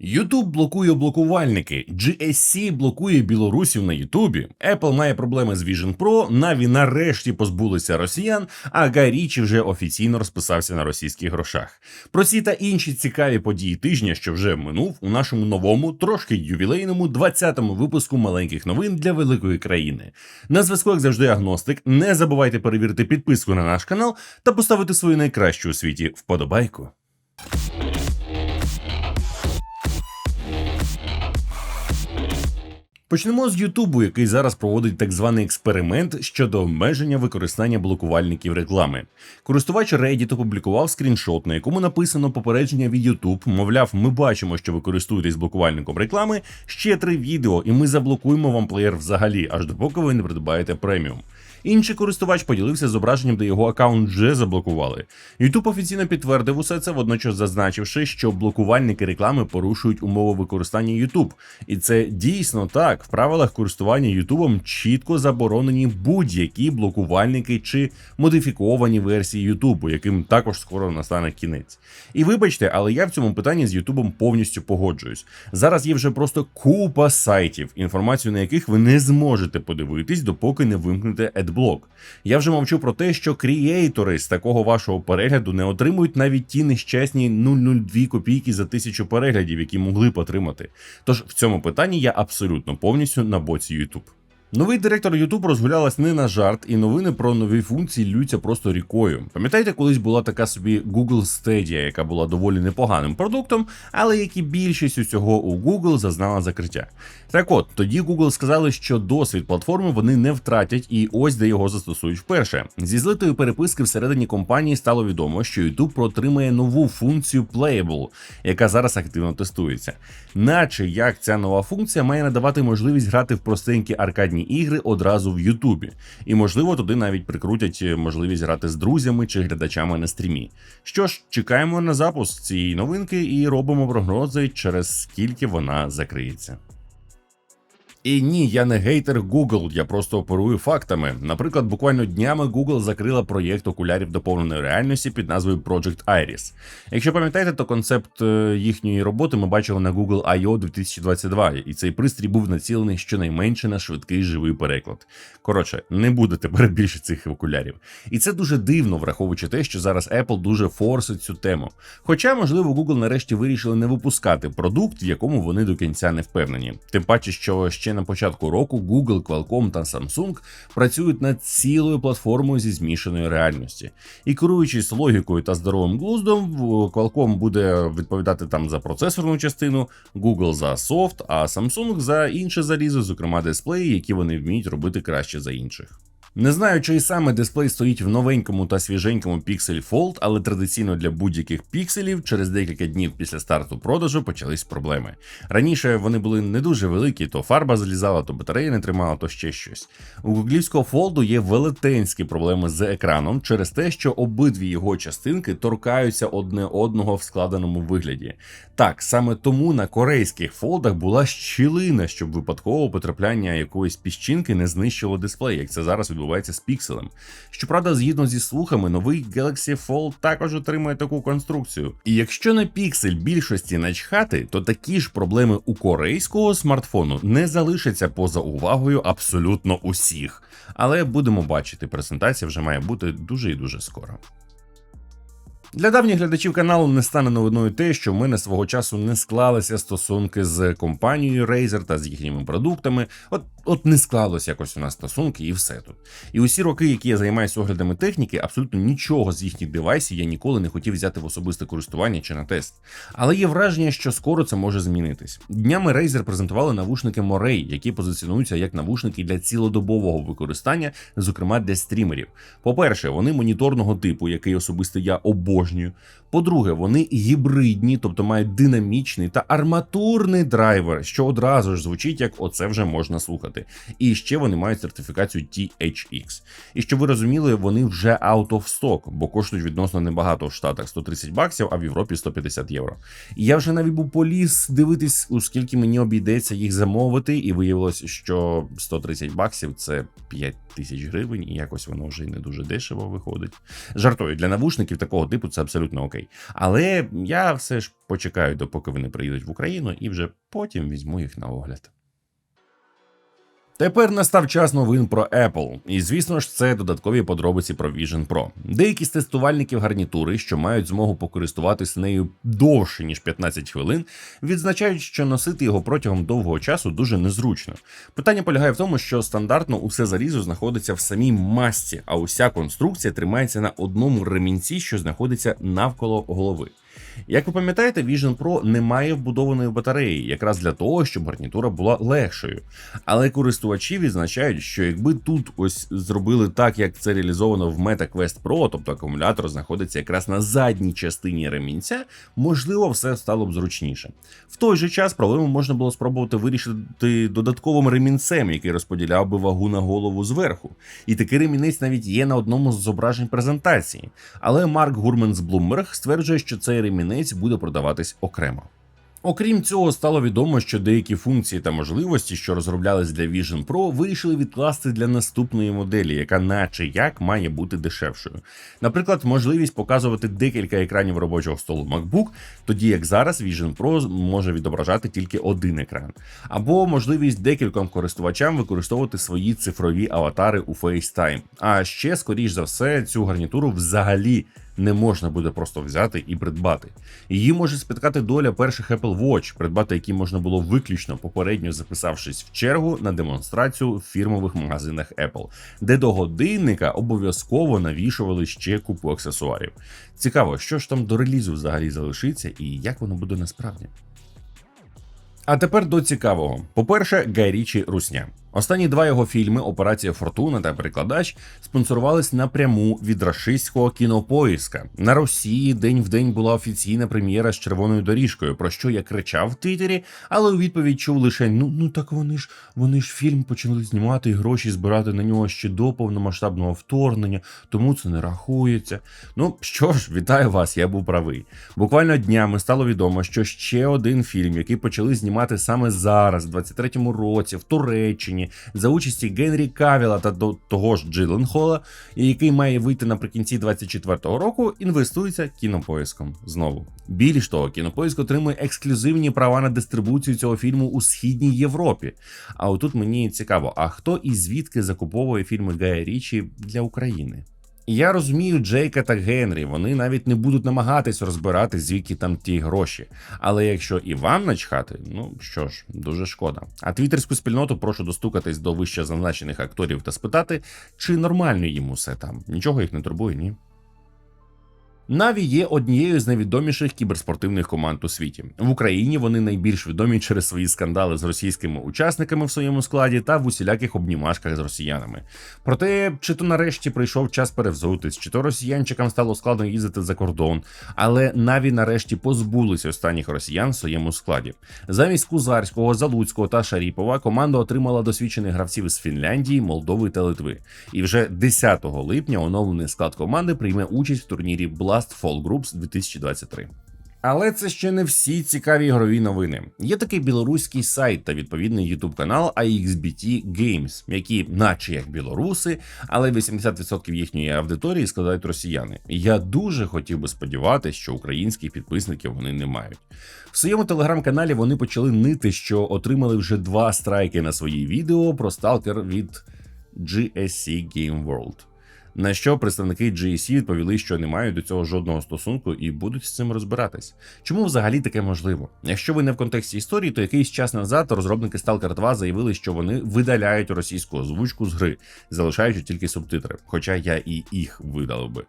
YouTube блокує блокувальники, GSC блокує білорусів на Ютубі, Apple має проблеми з Vision Pro, Na'Vi нарешті позбулися росіян, а Гай Річі вже офіційно розписався на російських грошах. Про ці та інші цікаві події тижня, що вже минув, у нашому новому, трошки ювілейному 20-му випуску маленьких новин для великої країни. На зв'язку, як завжди, агностик. Не забувайте перевірити підписку на наш канал та поставити свою найкращу у світі вподобайку. Почнемо з Ютубу, який зараз проводить так званий експеримент щодо обмеження використання блокувальників реклами. Користувач Reddit опублікував скріншот, на якому написано попередження від YouTube, мовляв, ми бачимо, що ви користуєтесь блокувальником реклами. Ще три відео, і ми заблокуємо вам плеєр взагалі, аж допоки ви не придбаєте преміум. Інший користувач поділився зображенням, де його аккаунт вже заблокували. YouTube офіційно підтвердив усе це, водночас зазначивши, що блокувальники реклами порушують умови використання YouTube. І це дійсно так. В правилах користування YouTube чітко заборонені будь-які блокувальники чи модифіковані версії YouTube, яким також скоро настане кінець. І вибачте, але я в цьому питанні з YouTube повністю погоджуюсь. Зараз є вже просто купа сайтів, інформацію на яких ви не зможете подивитись, допоки не вимкнете адблок. Я вже мовчу про те, що кріейтори з такого вашого перегляду не отримують навіть ті нещасні 0,02 копійки за тисячу переглядів, які могли б отримати. Тож в цьому питанні я абсолютно повністю на боці YouTube. Новий директор YouTube розгулялась не на жарт, і новини про нові функції ллються просто рікою. Пам'ятаєте, колись була така собі Google Stadia, яка була доволі непоганим продуктом, але як і більшість усього у Google зазнала закриття. Так от тоді Google сказали, що досвід платформи вони не втратять, і ось де його застосують вперше. Зі злитої переписки всередині компанії стало відомо, що YouTube протримає нову функцію Playable, яка зараз активно тестується. Наче як ця нова функція має надавати можливість грати в простенькі аркадні ігри одразу в Ютубі, і можливо туди навіть прикрутять можливість грати з друзями чи глядачами на стрімі. Що ж, чекаємо на запуск цієї новинки і робимо прогнози, через скільки вона закриється. І ні, я не гейтер Google, я просто оперую фактами. Наприклад, буквально днями Google закрила проєкт окулярів доповненої реальності під назвою Project Iris. Якщо пам'ятаєте, то концепт е, їхньої роботи ми бачили на Google I.O. 2022, і цей пристрій був націлений щонайменше на швидкий живий переклад. Коротше, не буде тепер більше цих окулярів. І це дуже дивно, враховуючи те, що зараз Apple дуже форсить цю тему. Хоча, можливо, Google нарешті вирішили не випускати продукт, в якому вони до кінця не впевнені. Тим паче, що ще на початку року Google, Qualcomm та Samsung працюють над цілою платформою зі змішаної реальності. І керуючись логікою та здоровим глуздом, Qualcomm буде відповідати там за процесорну частину, Google за софт, а Samsung за інше залізо, зокрема дисплеї, які вони вміють робити краще за інших. Не знаю, чий саме дисплей стоїть в новенькому та свіженькому Pixel Fold, але традиційно для будь-яких пікселів через декілька днів після старту продажу почались проблеми. Раніше вони були не дуже великі, то фарба злізала, то батарея не тримала, то ще щось. У гуглівського фолду є велетенські проблеми з екраном через те, що обидві його частинки торкаються одне одного в складеному вигляді. Так, саме тому на корейських фолдах була щілина, щоб випадково потрапляння якоїсь піщинки не знищило дисплей, як це зараз відбувається з пікселем. Щоправда, згідно зі слухами, новий Galaxy Fold також отримує таку конструкцію. І якщо на піксель більшості начхати, то такі ж проблеми у корейського смартфону не залишаться поза увагою абсолютно усіх. Але будемо бачити, презентація вже має бути дуже і дуже скоро. Для давніх глядачів каналу не стане новиною те, що в мене свого часу не склалися стосунки з компанією Razer та з їхніми продуктами. От от не склалося якось у нас стосунки, і все тут. І усі роки, які я займаюся оглядами техніки, абсолютно нічого з їхніх девайсів я ніколи не хотів взяти в особисте користування чи на тест. Але є враження, що скоро це може змінитись. Днями Razer презентували навушники Morey, які позиціонуються як навушники для цілодобового використання, зокрема для стрімерів. По-перше, вони моніторного типу, який особисто я обожнюю. По-друге, вони гібридні, тобто мають динамічний та арматурний драйвер, що одразу ж звучить як оце вже можна слухати. Виробляти. І ще вони мають сертифікацію THX. І щоб ви розуміли, вони вже out of stock, бо коштують відносно небагато в Штатах 130 баксів, а в Європі 150 євро. І я вже навіть був поліз дивитись, у скільки мені обійдеться їх замовити, і виявилось, що 130 баксів це 5 тисяч гривень, і якось воно вже й не дуже дешево виходить. Жартую, для навушників такого типу це абсолютно окей. Але я все ж почекаю, допоки вони приїдуть в Україну, і вже потім візьму їх на огляд. Тепер настав час новин про Apple, і звісно ж, це додаткові подробиці про Vision Pro. Деякі з тестувальників гарнітури, що мають змогу покористуватися нею довше ніж 15 хвилин, відзначають, що носити його протягом довгого часу дуже незручно. Питання полягає в тому, що стандартно усе залізо знаходиться в самій масці, а уся конструкція тримається на одному ремінці, що знаходиться навколо голови. Як ви пам'ятаєте, Vision Pro не має вбудованої батареї, якраз для того, щоб гарнітура була легшою. Але користувачі відзначають, що якби тут ось зробили так, як це реалізовано в Meta Quest Pro, тобто акумулятор знаходиться якраз на задній частині ремінця, можливо, все стало б зручніше. В той же час проблему можна було спробувати вирішити додатковим ремінцем, який розподіляв би вагу на голову зверху. І такий ремінець навіть є на одному з зображень презентації. Але Марк Гурман з Bloomberg стверджує, що цей ремінець буде продаватись окремо. Окрім цього, стало відомо, що деякі функції та можливості, що розроблялись для Vision Pro, вирішили відкласти для наступної моделі, яка, наче як, має бути дешевшою. Наприклад, можливість показувати декілька екранів робочого столу MacBook, тоді як зараз Vision Pro може відображати тільки один екран, або можливість декільком користувачам використовувати свої цифрові аватари у FaceTime. А ще, скоріш за все, цю гарнітуру взагалі не можна буде просто взяти і придбати. Її може спіткати доля перших Apple Watch, придбати які можна було виключно попередньо записавшись в чергу на демонстрацію в фірмових магазинах Apple, де до годинника обов'язково навішували ще купу аксесуарів. Цікаво, що ж там до релізу взагалі залишиться і як воно буде насправді. А тепер до цікавого. По-перше, Гай Річі Русня. Останні два його фільми Операція Фортуна та Перекладач спонсорувались напряму від рашистського кінопоїска. На Росії день в день була офіційна прем'єра з червоною доріжкою, про що я кричав в Твіттері, але у відповідь чув лише ну ну так вони ж вони ж фільм почали знімати і гроші збирати на нього ще до повномасштабного вторгнення, тому це не рахується. Ну що ж, вітаю вас, я був правий. Буквально днями стало відомо, що ще один фільм, який почали знімати саме зараз, в 23-му році, в Туреччині за участі Генрі Кавіла та того ж Джиленхола, який має вийти наприкінці 24-го року, інвестується кінопоїском. Знову більш того, кінопоїск отримує ексклюзивні права на дистрибуцію цього фільму у східній Європі. А отут мені цікаво, а хто і звідки закуповує фільми Гая Річі для України? Я розумію Джейка та Генрі, вони навіть не будуть намагатись розбирати звідки там ті гроші. Але якщо і вам начхати, ну що ж, дуже шкода. А твіттерську спільноту прошу достукатись до вище зазначених акторів та спитати, чи нормально їм усе там. Нічого їх не турбує, ні. Наві є однією з найвідоміших кіберспортивних команд у світі. В Україні вони найбільш відомі через свої скандали з російськими учасниками в своєму складі та в усіляких обнімашках з росіянами. Проте, чи то нарешті прийшов час перевзутись, чи то росіянчикам стало складно їздити за кордон, але Наві нарешті позбулися останніх росіян в своєму складі. Замість Кузарського, Залуцького та Шаріпова команда отримала досвідчених гравців із Фінляндії, Молдови та Литви. І вже 10 липня оновлений склад команди прийме участь в турнірі Blast Fall Groups 2023. Але це ще не всі цікаві ігрові новини. Є такий білоруський сайт та відповідний ютуб канал AXBT Games, які, наче як білоруси, але 80% їхньої аудиторії складають росіяни. Я дуже хотів би сподіватися, що українських підписників вони не мають. В своєму телеграм-каналі вони почали нити, що отримали вже два страйки на свої відео про сталкер від GSC Game World. На що представники GSC відповіли, що не мають до цього жодного стосунку і будуть з цим розбиратись. Чому взагалі таке можливо? Якщо ви не в контексті історії, то якийсь час назад розробники Stalker 2 заявили, що вони видаляють російську озвучку з гри, залишаючи тільки субтитри, хоча я і їх видалив би.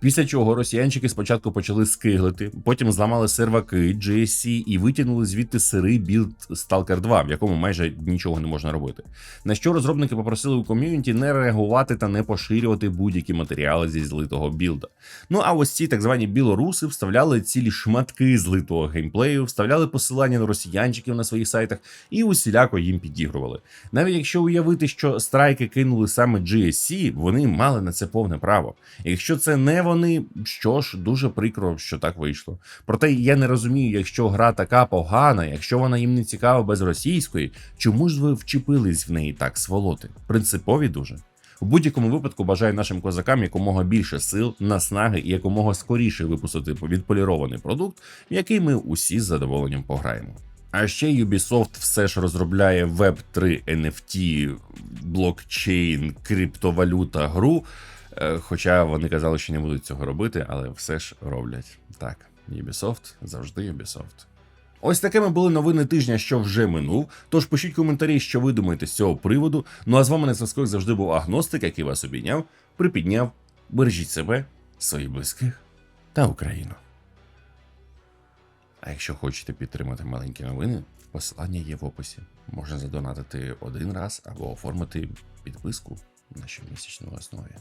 Після чого росіянчики спочатку почали скиглити, потім зламали серваки GSC і витягнули звідти сирий білд Stalker 2, в якому майже нічого не можна робити. На що розробники попросили у ком'юніті не реагувати та не поширювати будь будь-які матеріали зі злитого білда. Ну а ось ці так звані білоруси вставляли цілі шматки злитого геймплею, вставляли посилання на росіянчиків на своїх сайтах і усіляко їм підігрували. Навіть якщо уявити, що страйки кинули саме GSC, вони мали на це повне право. Якщо це не вони, що ж дуже прикро, що так вийшло. Проте я не розумію, якщо гра така погана, якщо вона їм не цікава без російської, чому ж ви вчепились в неї так сволоти? Принципові дуже. У будь-якому випадку бажаю нашим козакам якомога більше сил, наснаги і якомога скоріше випустити відполірований продукт, в який ми усі з задоволенням пограємо. А ще Ubisoft все ж розробляє Web3 NFT, блокчейн, криптовалюта гру. Е, Хоча вони казали, що не будуть цього робити, але все ж роблять. Так, Ubisoft завжди Ubisoft. Ось такими були новини тижня, що вже минув. Тож пишіть коментарі, що ви думаєте з цього приводу. Ну а з вами на зв'язку завжди був агностик, який вас обійняв, припідняв. Бережіть себе, своїх близьких та Україну. А якщо хочете підтримати маленькі новини, посилання є в описі. Можна задонатити один раз або оформити підписку на щомісячній основі.